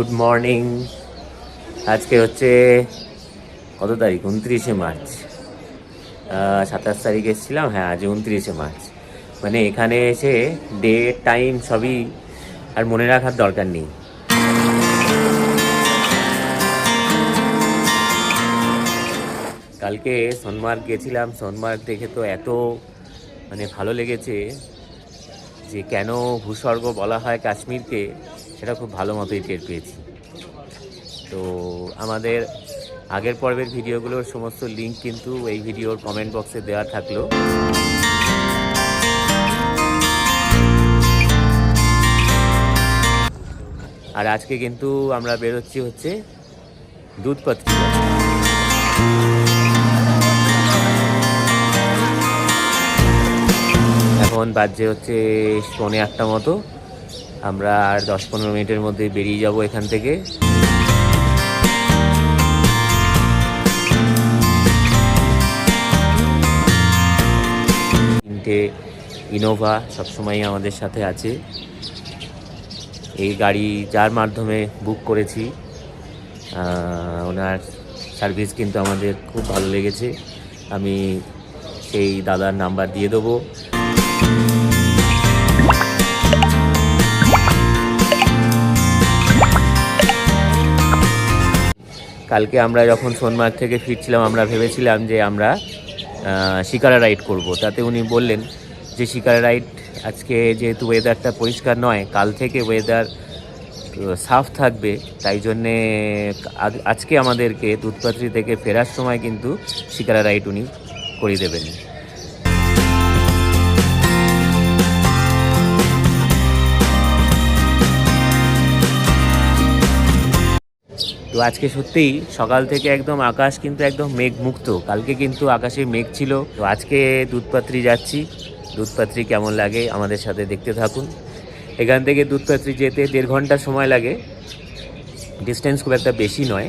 Good morning আজকে হচ্ছে কত তারিখ? উনত্রিশে মার্চ। সাতাশ তারিখ এসেছিলাম হ্যাঁ আজ উনত্রিশে মার্চ। মানে এখানে এসে ডে টাইম সবই আর মনে রাখার দরকার নেই। কালকে সোনমার্গ গেছিলাম, সোনমার্গ দেখে তো এত মানে ভালো লেগেছে যে কেন ভূস্বর্গ বলা হয় কাশ্মীরকে। সেটা খুব ভালো মতোই টের পেয়েছি। তো আমাদের আগের পর্বের ভিডিওগুলোর সমস্ত লিঙ্ক কিন্তু এই ভিডিওর কমেন্ট বক্সে দেওয়া থাকল। আর আজকে কিন্তু আমরা বেরোচ্ছি হচ্ছে দুধপাত্রী এখন বাজছে হচ্ছে পৌনে আটটা মতো। আমরা আর দশ পনেরো মিনিটের মধ্যে বেরিয়ে যাব এখান থেকে। তিনটে ইনোভা সবসময় আমাদের সাথে আছে। এই গাড়ি যার মাধ্যমে বুক করেছি ওনার সার্ভিস কিন্তু আমাদের খুব ভালো লেগেছে। আমি সেই দাদার নাম্বার দিয়ে দেবো। কালকে আমরা যখন সোনমার্গ থেকে ফিরছিলাম, আমরা ভেবেছিলাম যে আমরা শিকারা রাইড করব। তাতে উনি বললেন যে, শিকারা রাইড আজকে যেহেতু ওয়েদারটা পরিষ্কার নয়, কাল থেকে ওয়েদার সাফ থাকবে। তাই জন্যে আজকে আমাদেরকে দুধপাত্রি থেকে ফেরার সময় কিন্তু শিকারা রাইড উনি করিয়ে দেবেন। তো আজকে সত্যিই সকাল থেকে একদম আকাশ কিন্তু একদম মেঘ মুক্ত কালকে কিন্তু আকাশে মেঘ ছিল। তো আজকে দুধপাত্রি যাচ্ছি। দুধপাত্রি কেমন লাগে আমাদের সাথে দেখতে থাকুন। এখান থেকে দুধপাত্রি যেতে দেড় ঘণ্টা সময় লাগে। ডিস্টেন্স খুব একটা বেশি নয়।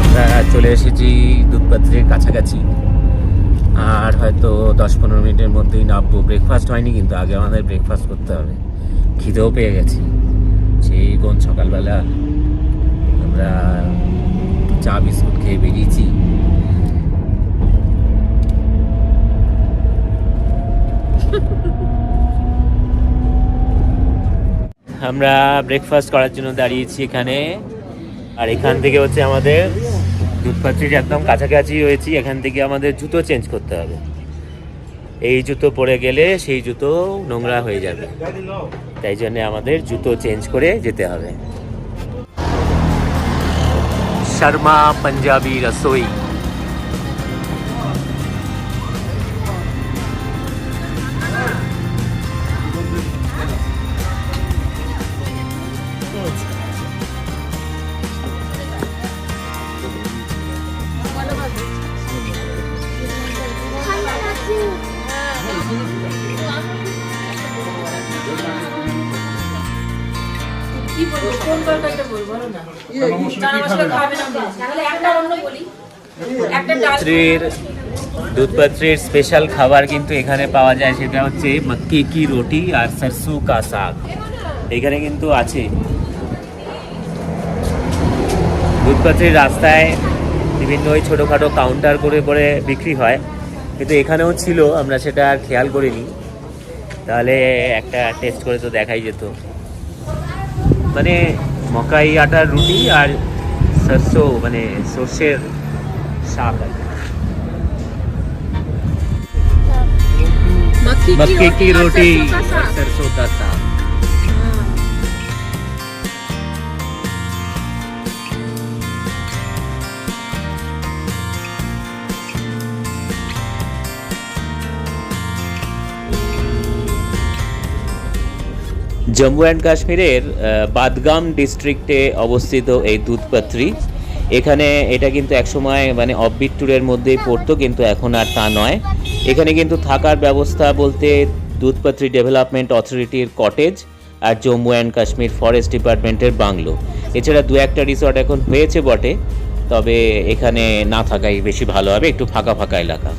আমরা চলে এসেছি দুধপাত্রির কাছাকাছি। আর হয়তো দশ পনেরো মিনিটের মধ্যেই নামবো। ব্রেকফাস্ট হয়নি কিন্তু আগে আমাদের ব্রেকফাস্ট করতে হবে। খিদেও পেয়ে গেছি। সেই কোন সকালবেলা আমরা চা বিস্কুট খেয়ে বেরিয়েছি। আমরা ব্রেকফাস্ট করার জন্য দাঁড়িয়েছি এখানে। আর এখান থেকে হচ্ছে আমাদের দুধপাত্রির একদম কাছাকাছি হয়েছি এখান থেকে আমাদের জুতো চেঞ্জ করতে হবে। এই জুতো পরে গেলে সেই জুতো নোংরা হয়ে যাবে। তাই জন্য আমাদের জুতো চেঞ্জ করে যেতে হবে। শর্মা, পাঞ্জাবি, রসোই। কোন তরকারিটা বলব না। চানা মশলা খাবে না তাহলে একটা অন্য বলি। একটা ডাল দুধপাত্রির দুধপাত্রির স্পেশাল খাবার কিন্তু এখানে পাওয়া যায় সেটা হচ্ছে মক্কি কি রুটি আর সরসু কা শাক। এখানে কিন্তু আছে। দুধপাত্রির রাস্তায় বিভিন্ন ওই ছোটোখাটো কাউন্টার করে করে বিক্রি হয়। কিন্তু এখানেও ছিল আমরা সেটা আর খেয়াল করিনি। তাহলে একটা টেস্ট করে তো দেখাই যেত। মানে মকাই আটার রুটি আর সরষো মানে সর্ষের শাক আর কি। मक्के की रोटी और सरसों का साग জম্মু অ্যান্ড কাশ্মীরের বাদগাম ডিস্ট্রিক্টে অবস্থিত এই দুধপাত্রি। এখানে এটা কিন্তু একসময় মানে অববিট ট্যুরের মধ্যেই পড়তো, কিন্তু এখন আর তা নয়। এখানে কিন্তু থাকার ব্যবস্থা বলতে দুধপাত্রি ডেভেলপমেন্ট অথরিটির কটেজ আর জম্মু অ্যান্ড কাশ্মীর ফরেস্ট ডিপার্টমেন্টের বাংলো এছাড়া দু একটা রিসর্ট এখন হয়েছে বটে, তবে এখানে না থাকাই বেশি ভালো হবে, একটু ফাঁকা ফাঁকা এলাকা।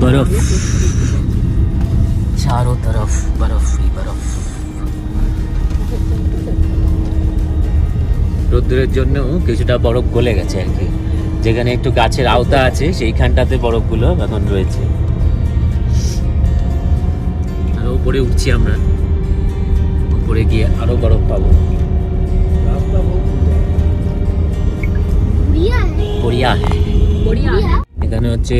বরফ। चारों तरफ बर्फ ही बर्फ রোদ্রের জন্য কিছুটা বরফ গলে গেছে আর কি যেখানে একটু গাছের আওতা আছে সেইখানটাতে বরফগুলো এখন রয়েছে আরো উপরে উঠছি আমরা উপরে গিয়ে আরো বরফ পাবো পড়িয়া বড়িয়া এখানে হচ্ছে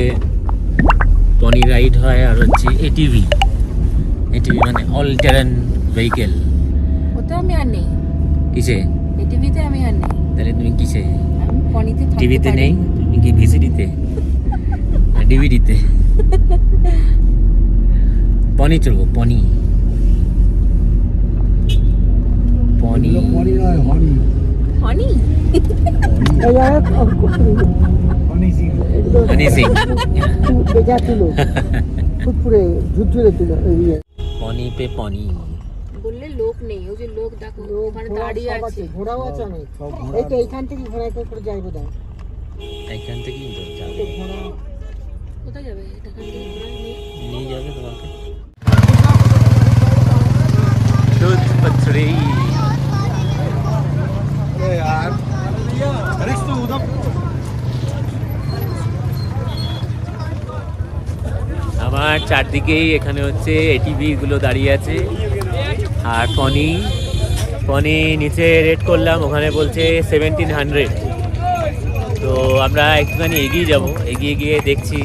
পনি রাইড হয় আর হচ্ছে এটিভি এটিভি মানে অল টেরেন ভেহিকেল ওতে আমি আর নেই। কিসে? এই টিভিতে আমি আর নেই। তাহলে তুমি কিসে? পনিতে টিভিতে নেই? তুমি কি ভিসিডিতে ডিভিডিতে। পনি চলবো পনি। পনি। হনি হনি সিং। ফুটফুরে ঝুরঝুরে তুলো ইয়ে পনি পে পনি বললে লোক নেই ওই যে লোক দেখো ওখানে দাঁড়িয়ে সব আছে ঘোড়াও আছে অনেক এই তো এইখান থেকে ঘোড়ায় করে করে যাই বোধ হয় এখান থেকেই তো যাবে ঘোড়া কোথায় যাবে এখান থেকে ঘোরা নিয়ে নিয়ে যাবে তোমাকে দুধ পথরি আমার চারদিকেই এখানে হচ্ছে এটিভি গুলো দাঁড়িয়ে আছে। আর ফনি ফনি নিচে রেট করলাম, ওখানে বলছে সেভেন্টিন হান্ড্রেড তো আমরা একটুখানি এগিয়ে যাব, এগিয়ে গিয়ে দেখছি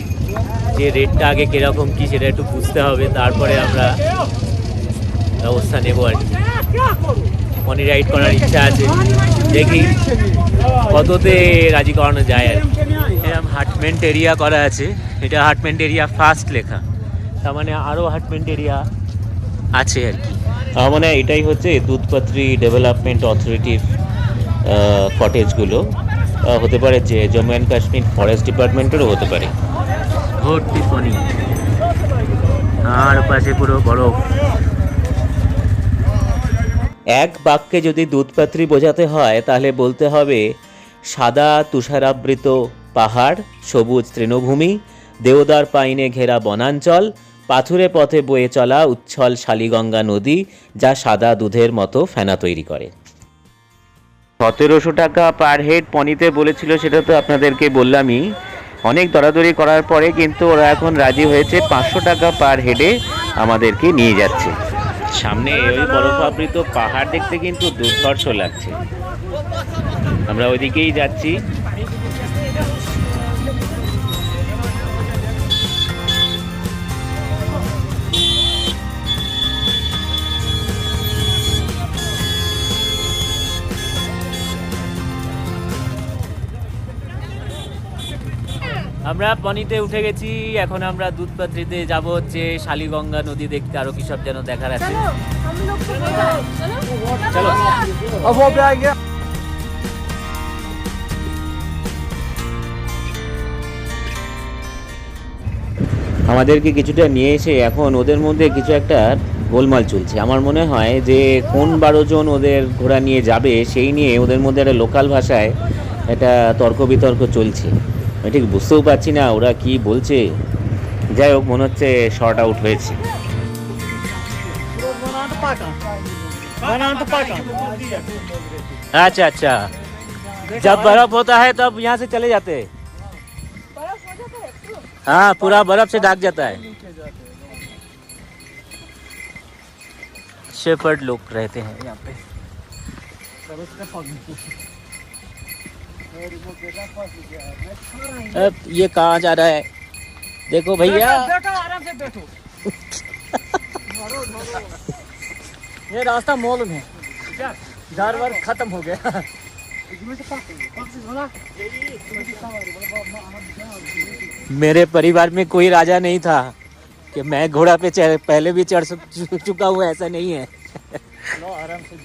যে রেটটা আগে কীরকম কী সেটা একটু বুঝতে হবে, তারপরে আমরা ব্যবস্থা নেব আর কি। পনি রাইড করার ইচ্ছা আছে। দেখি কততে রাজি করানো যায় আর কি। এরকম হাটমেন্ট এরিয়া করা আছে। এটা হাটমেন্ট এরিয়া ফার্স্ট লেখা। তার মানে আরও হাটমেন্ট এরিয়া আছে আর কি। মানে এটাই হচ্ছে দুধপাত্রি ডেভেলপমেন্ট অথরিটির কটেজগুলো হতে পারে যে জম্মু অ্যান্ড কাশ্মীর ফরেস্ট ডিপার্টমেন্টেরও হতে পারে। ভর্তি পনি আর পাশে পুরো বরফ। এক বাক্যে যদি দুধপাত্রি বোঝাতে হয় তাহলে বলতে হবে সাদা তুষারাবৃত পাহাড় সবুজ তৃণভূমি দেওদার পাইনে ঘেরা বনাঞ্চল পাথুরে পথে বয়ে চলা উচ্ছল শালিগঙ্গা নদী যা সাদা দুধের মতো ফেনা তৈরি করে। সতেরোশো টাকা পার হেড পনিতে বলেছিল সেটা তো আপনাদেরকে বললামই। অনেক দরাদরি করার পরে কিন্তু ওরা এখন রাজি হয়েছে পাঁচশো টাকা পার হেডে আমাদেরকে নিয়ে যাচ্ছে। সামনে ওই বরফাবৃত পাহাড় দেখতে কিন্তু দুর্ধর্ষ লাগছে। আমরা ওইদিকেই যাচ্ছি। আমরা পনিতে উঠে গেছি এখন আমরা দুধপাত্রিতে যাব হচ্ছে শালিগঙ্গা নদী দেখতে আরও কিসব যেন দেখার আছে। চলো আমাদেরকে কিছুটা নিয়ে এসে এখন ওদের মধ্যে কিছু একটা গোলমাল চলছে। আমার মনে হয় যে কোন বারোজন ওদের ঘোড়া নিয়ে যাবে সেই নিয়ে ওদের মধ্যে একটা লোকাল ভাষায় একটা তর্ক বিতর্ক চলছে। আমি ঠিক বুঝতেও পারছি না ওরা কি বলছে যাই হোক মনে হচ্ছে শর্ট আউট হয়েছে बना तो पाका बना तो पाका अच्छा अच्छा जब बर्फ होता है तब यहाँ से चले जाते हैं हाँ पूरा बर्फ से ढक जाता है शेफर्ड लोग रहते हैं यहाँ पे अब ये कहाँ जा रहा है? देखो भैया। आराम से बैठो। ये रास्ता मॉल में घर वर खत्म हो गया। मेरे परिवार में कोई राजा नहीं था। कि मैं घोड़ा पे पहले भी चढ़ चुका हूँ ऐसा नहीं है। आराम से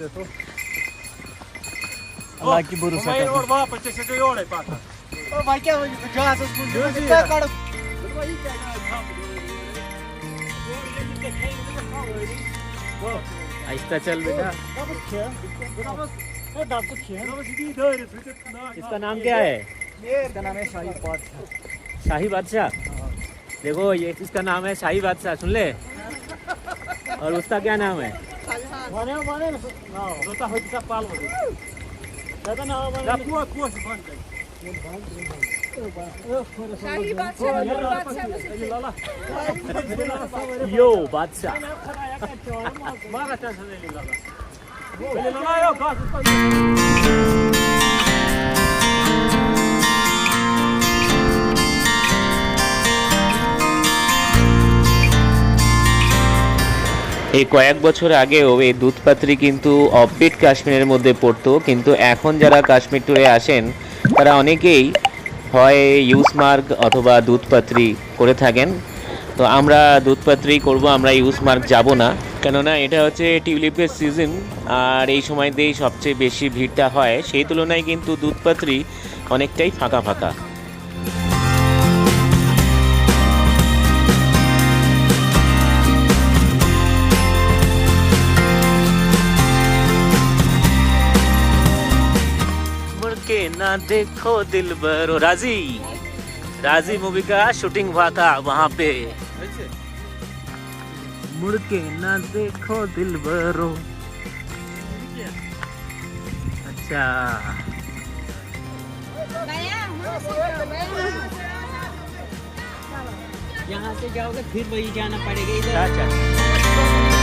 इसका नाम क्या है इसका नाम है शाही बादशाह शाही बादशाह देखो ये इसका नाम है? शाही बादशाह सुन ले। और उसका क्या नाम है? यो बादशाह मारा এই কয়েক বছর আগেও এই দুধপাত্রি কিন্তু অফবিট কাশ্মীরের মধ্যে পড়তো, কিন্তু এখন যারা কাশ্মীর ট্যুরে আসেন, তারা অনেকেই হয় ইউসমার্গ অথবা দুধপাত্রি করে থাকেন। তো আমরা দুধপাত্রি করব, আমরা ইউসমার্গ যাব না। কেননা এটা হচ্ছে টিউলিপের সিজন, আর এই সময়তেই সবচেয়ে বেশি ভিড়টা হয়। সেই তুলনায় কিন্তু দুধপাত্রি অনেকটাই ফাঁকা ফাঁকা। देखो दिल भरो। राज़ी? राज़ी मूवी का शूटिंग हुआ था वहाँ पे। मुड़ के ना देखो दिल भरो। अच्छा। यहाँ से जाओगे फिर वही जाना पड़ेगा। इधर। अच्छा।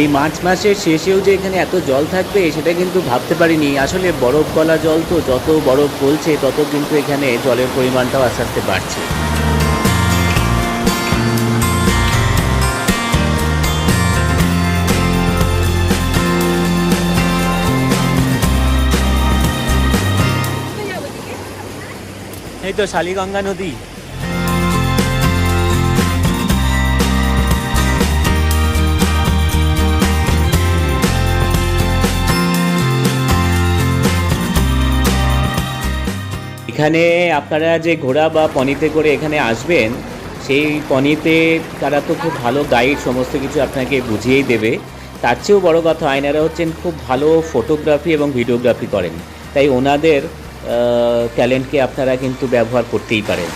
এই মার্চ মাসের শেষেও যে এখানে এত জল থাকবে, সেটা কিন্তু ভাবতে পারিনি। আসলে বরফ গলা জল তো, যত বরফ গলছে, তত কিন্তু এখানে জলের পরিমাণটাও আস্তে আস্তে বাড়ছে। এই তো শালিগঙ্গা নদী। এখানে আপনারা যে ঘোড়া বা পনিতে করে এখানে আসবেন সেই পনিতে তারা তো খুব ভালো গাইড সমস্ত কিছু আপনাকে বুঝিয়েই দেবে তার চেয়েও বড় কথা আয়নারা হচ্ছেন খুব ভালো ফটোগ্রাফি এবং ভিডিওগ্রাফি করেন তাই ওনাদের ট্যালেন্টকে আপনারা কিন্তু ব্যবহার করতেই পারেন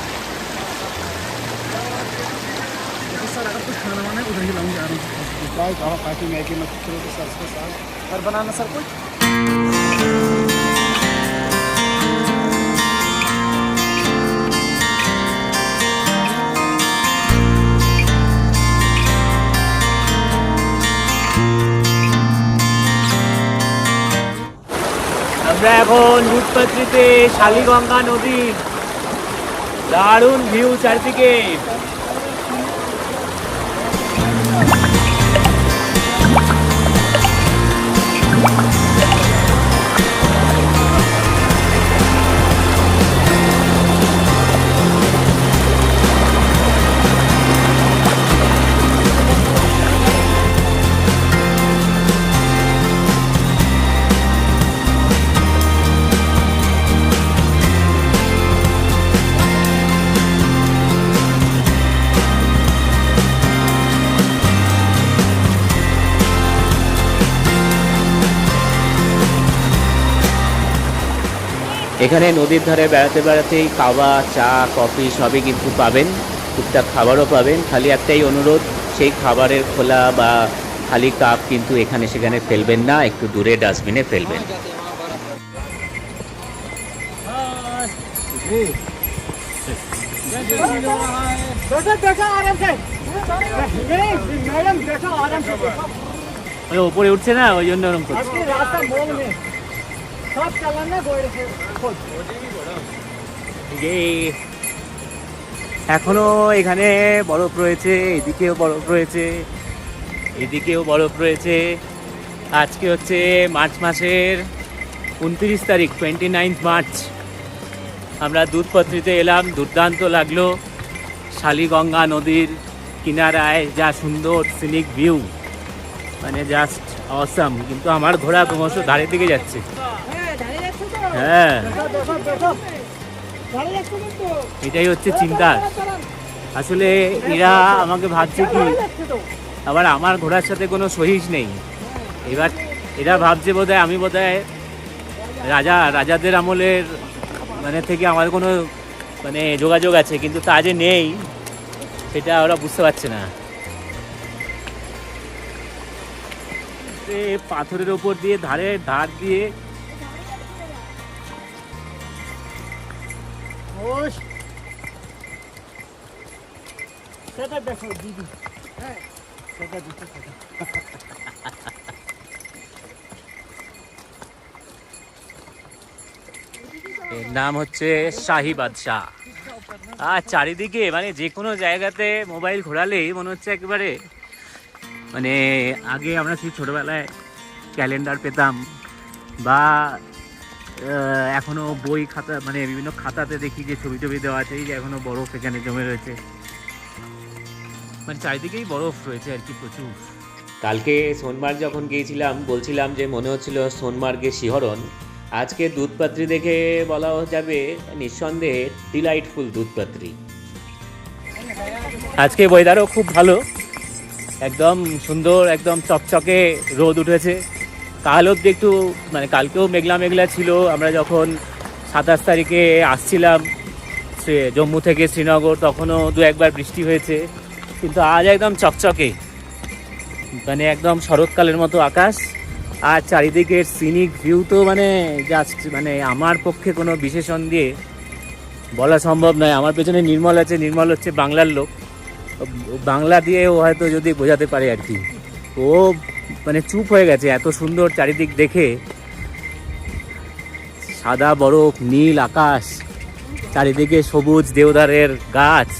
और बनाना सर कुछ আমরা এখন দুধপাত্রিতে শালিগঙ্গা নদী দারুণ ভিউ চারদিকে। এখানে নদীর ধারে বেড়াতে বেড়াতেই খাওয়া চা কফি সবই কিন্তু পাবেন। টুকটাক খাবারও পাবেন। খালি একটাই অনুরোধ সেই খাবারের খোলা বা খালি কাপ কিন্তু এখানে সেখানে ফেলবেন না একটু দূরে ডাস্টবিনে ফেলবেন। ওপরে উঠছে না ওই জন্য ওরকম করছে। সব চালান না এখনও এখানে বরফ রয়েছে, এদিকেও বরফ রয়েছে, এদিকেও বরফ রয়েছে। আজকে হচ্ছে মার্চ মাসের উনত্রিশ তারিখ টোয়েন্টি নাইন্থ মার্চ। আমরা দুধপত্রিতে এলাম, দুর্দান্ত লাগল। শালিগঙ্গা নদীর কিনারায় যা সুন্দর সিনিক ভিউ মানে জাস্ট অসাম কিন্তু আমার ঘোড়া ক্রমশ ধারে দিকে যাচ্ছে। হ্যাঁ। এটাই হচ্ছে চিন্তা। আসলে এরা আমাকে ভাবছে কি আবার আমার ঘোড়ার সাথে কোনো সহিজ নেই। এবার এরা ভাবছে বোধ আমি বোধ রাজা রাজাদের আমলের মানে থেকে আমার কোনো মানে যোগাযোগ আছে কিন্তু তা যে নেই সেটা ওরা বুঝতে পারছে না। পাথরের ওপর দিয়ে ধারে ধার দিয়ে সেটা দেখো, দিদি। হ্যাঁ সেটা এর নাম হচ্ছে শাহি বাদশাহ। আর চারিদিকে মানে যে কোনো জায়গাতে মোবাইল ঘোরালেই মনে হচ্ছে একেবারে মানে আগে আমরা সেই ছোটোবেলায় ক্যালেন্ডার পেতাম বা এখনও বই খাতা মানে বিভিন্ন খাতাতে দেখি যে ছবি টবি দেওয়া আছে, এই যে এখনও বরফ এখানে জমে রয়েছে। মানে চারিদিকেই বরফ রয়েছে আর কি প্রচুর। কালকে সোনমার্গ যখন গিয়েছিলাম, বলছিলাম যে মনে হচ্ছিল সোনমার্গে শিহরণ। আজকে দুধপাত্রি দেখে বলা যাবে নিঃসন্দেহে ডিলাইটফুল দুধপাত্রি। আজকে ওয়েদারও খুব ভালো। একদম সুন্দর, একদম চকচকে রোদ উঠেছে। কাল অব্দি একটু মানে কালকেও মেঘলা মেঘলা ছিল। আমরা যখন সাতাশ তারিখে আসছিলাম জম্মু থেকে শ্রীনগর, তখনও দু একবার বৃষ্টি হয়েছে। কিন্তু আজ একদম চকচকে। মানে একদম শরৎকালের মতো আকাশ। আর চারিদিকের সিনিক ভিউ তো মানে জাস্ট মানে আমার পক্ষে কোনো বিশেষণ দিয়ে বলা সম্ভব নয়। আমার পেছনে নির্মল আছে, নির্মল হচ্ছে বাংলার লোক। বাংলা দিয়ে ও হয়তো যদি বোঝাতে পারে আর কি। ও মানে চুপ হয়ে গেছে, এত সুন্দর চারিদিক দেখে। সাদা, বরফ, নীল আকাশ, চারিদিকে সবুজ দেওদারের গাছ।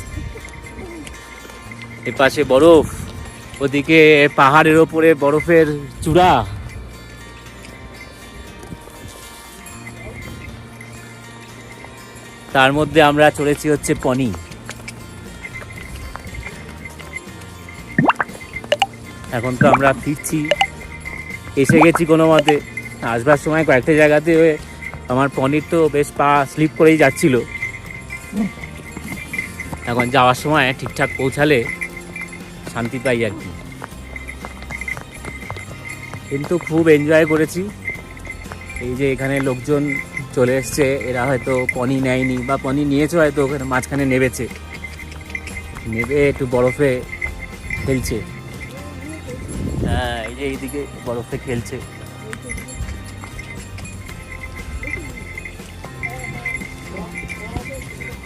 এপাশে বরফ, ওদিকে পাহাড়ের ওপরে বরফের চূড়া। তার মধ্যে আমরা চড়েছি হচ্ছে পনি। এখন তো আমরা ফিরছি। এসে গেছি কোনো মতে। আসবার সময় কয়েকটা জায়গাতে আমার পনির তো বেশ পা স্লিপ করেই যাচ্ছিল। এখন যাওয়ার সময় ঠিকঠাক পৌঁছালে শান্তি পাই আর কি। কিন্তু খুব এনজয় করেছি। এই যে এখানে লোকজন চলে এসছে, এরা হয়তো পনি নেয়নি বা পনি নিয়েছে হয়তো, ওখানে মাঝখানে নেবেছে। নেবে একটু বরফে খেলছে এইদিকে বরফে খেলছে।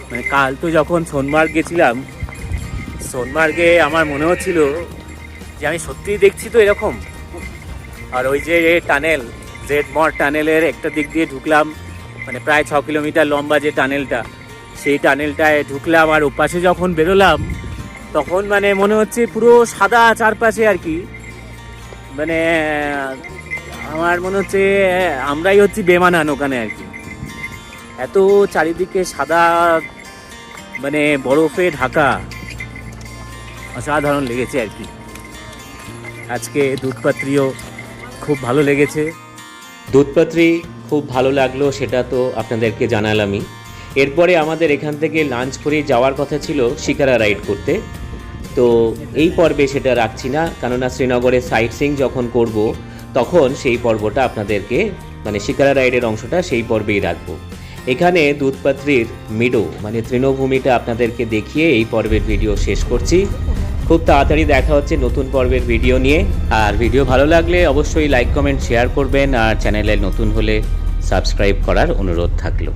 মানে কাল তো যখন সোনমার্গ গেছিলাম, সোনমার্গে আমার মনে হচ্ছিল যে আমি সত্যিই দেখছি তো এরকম। আর ওই যে টানেল, জেড মর টানেলের একটা দিক দিয়ে ঢুকলাম মানে প্রায় ছ কিলোমিটার লম্বা যে টানেলটা, সেই টানেলটায় ঢুকলাম আর ওপাশে যখন বেরোলাম, তখন মানে মনে হচ্ছে পুরো সাদা চারপাশে আর কি মানে আমার মনে হচ্ছে, আমরাই হচ্ছি বেমানান ওখানে আর কি। এত চারিদিকে সাদা মানে বরফে ঢাকা। অসাধারণ লেগেছে আর কি। আজকে দুধপাত্রীও খুব ভালো লেগেছে। দুধপাত্রী খুব ভালো লাগল, সেটা তো আপনাদেরকে জানালামই। এরপরে আমাদের এখান থেকে লাঞ্চ করে যাওয়ার কথা ছিল শিকারা রাইড করতে। তো এই পর্বে সেটা রাখছি না, কেননা শ্রীনগরে সাইট সিং যখন করব, তখন সেই পর্বটা আপনাদেরকে মানে শিকারা রাইডের অংশটা সেই পর্বেই রাখব। এখানে দুধপাত্রীর মিডো মানে তৃণভূমিটা আপনাদেরকে দেখিয়ে এই পর্বের ভিডিও শেষ করছি। খুব তাড়াতাড়ি দেখা হচ্ছে নতুন পর্বের ভিডিও নিয়ে। আর ভিডিও ভালো লাগলে অবশ্যই লাইক কমেন্ট শেয়ার করবেন। আর চ্যানেলে নতুন হলে সাবস্ক্রাইব করার অনুরোধ থাকল।